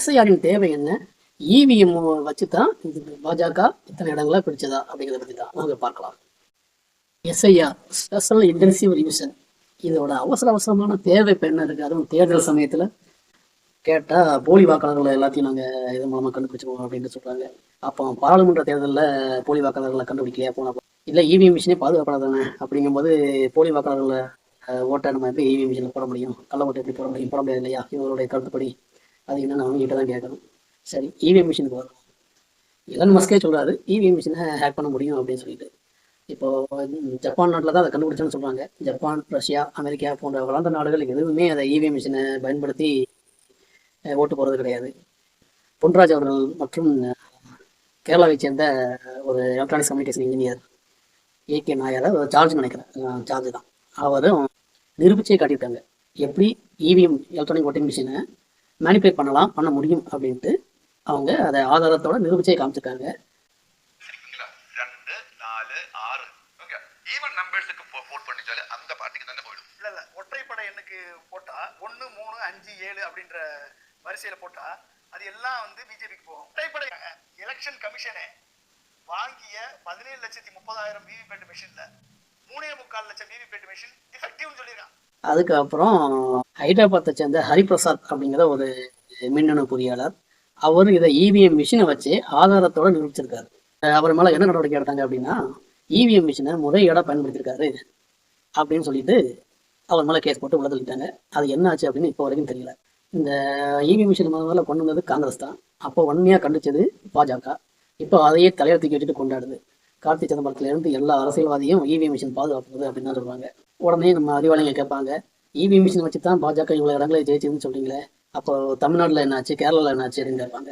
எஸ்ஐஆரின் தேவை என்ன? இவிஎம் வச்சு தான் இது பாஜக இத்தனை இடங்களை பிடிச்சதா அப்படிங்கிறத பற்றி தான் நாங்கள் பார்க்கலாம். எஸ்ஐஆர் ஸ்பெஷல் இன்டென்சிவ் ரிவிஷன் இதோட அவசர அவசரமான தேவை இப்போ என்ன இருக்குது அதுவும் தேர்தல் சமயத்தில். கேட்டால் போலி வாக்காளர்களை எல்லாத்தையும் நாங்கள் இது மூலமாக கண்டுபிடிச்சிருவோம் அப்படின்னு சொல்கிறாங்க அப்போ பாராளுமன்ற தேர்தலில் போலி வாக்காளர்களை கண்டுபிடிக்கலையா போன இல்லை இவிஎம் மிஷினே பாதுகாப்படாதானே அப்படிங்கும்போது போலி வாக்காளர்களை ஓட்டை நம்ம எப்படி இவிஎம் மிஷினில் போட முடியும்? கள்ள ஓட்டை எப்படி போட முடியும்? போட முடியாது இல்லையா? இவருடைய கருத்துப்படி. அது என்னன்னு அவங்க கிட்ட தான் கேட்கணும். சரி இவிஎம் மிஷினுக்கு வரும் எலன் மஸ்கே சொல்கிறாரு இவிஎம் மிஷினை ஹேக் பண்ண முடியும் அப்படின்னு சொல்லிட்டு. இப்போ ஜப்பான் நாட்டில் தான் அதை கண்டுபிடிச்சோன்னு சொல்கிறாங்க ஜப்பான் ரஷ்யா அமெரிக்கா போன்ற வளர்ந்த நாடுகள் எதுவுமே அதை இவிஎம் மிஷினை பயன்படுத்தி ஓட்டு போகிறது கிடையாது. பொன்ராஜ் அவர்கள் மற்றும் கேரளாவை சேர்ந்த ஒரு electronics communication engineer AK Nair அவர் சார்ஜ் நினைக்கிறேன். சார்ஜ் தான். அவரும் நிரூபிச்சே காட்டியிருக்காங்க. எப்படி இவிஎம் எலக்ட்ரானிக் ஓட்டிங் மிஷினை மேனிபுலேட் பண்ணலாம் பண்ண முடியும் அப்படின்ட்டு அவங்க அதை ஆதாரத்தோட நிரூபிச்சே காமிச்சிருக்காங்க. அந்த பார்ட்டிக்கு தானே போயிடும். இல்ல இல்ல ஒற்றைப்படை எண்ணுக்கு போட்டா ஒன்னு மூணு அஞ்சு ஏழு அப்படின்ற வரிசையில போட்டா அது எல்லாம் வந்து பிஜேபிக்கு போகும். ஒற்றைப்படை எலெக்ஷன் கமிஷனே வாங்கிய பதினேழு லட்சத்தி முப்பதாயிரம் விவிபேட் மிஷின்ல மூணே முக்கால் லட்சம் விவிபேட் மிஷின் டிஃபெக்டிவ்னு சொல்லியிருக்கான். அதுக்கப்புறம் ஹைதராபாத்தை சேர்ந்த ஹரிபிரசாத் அப்படிங்கிற ஒரு மின்னணு பொறியாளர் அவர் இதை இவிஎம் மிஷினை வச்சு ஆதாரத்தோட நிரூபிச்சிருக்காரு. அவர் மேலே என்ன நடவடிக்கை எடுத்தாங்க அப்படின்னா இவிஎம் மிஷினை முறையீடாக பயன்படுத்தியிருக்காரு அப்படின்னு சொல்லிட்டு அவர் மேலே கேஸ் போட்டு உள்ள தள்ளிட்டாங்க அது என்ன ஆச்சு அப்படின்னு இப்போ வரைக்கும் தெரியல. இந்த இவிஎம் மிஷின் முதல்ல கொண்டு வந்தது காங்கிரஸ் தான். அப்போ வன்மையாக கண்டிச்சது பாஜக. இப்போ அதையே தலையில தூக்கி வச்சுட்டு கொண்டாடுது. கார்த்தி சிதம்பரத்துல இருந்து எல்லா அரசியல்வாதியும் இவிஎம் மிஷின் பாதுகாப்புது அப்படின்னு தான் சொல்றாங்க. உடனே நம்ம அறிவாளிகள் கேட்பாங்க இவிஎம் மிஷின் வச்சு தான் பாஜக இவ்வளவு இடங்களை ஜெயிச்சதுன்னு சொல்றீங்களே அப்போ தமிழ்நாட்டில் என்னாச்சு கேரளாவில் என்னாச்சு அப்படின்னு கேட்பாங்க.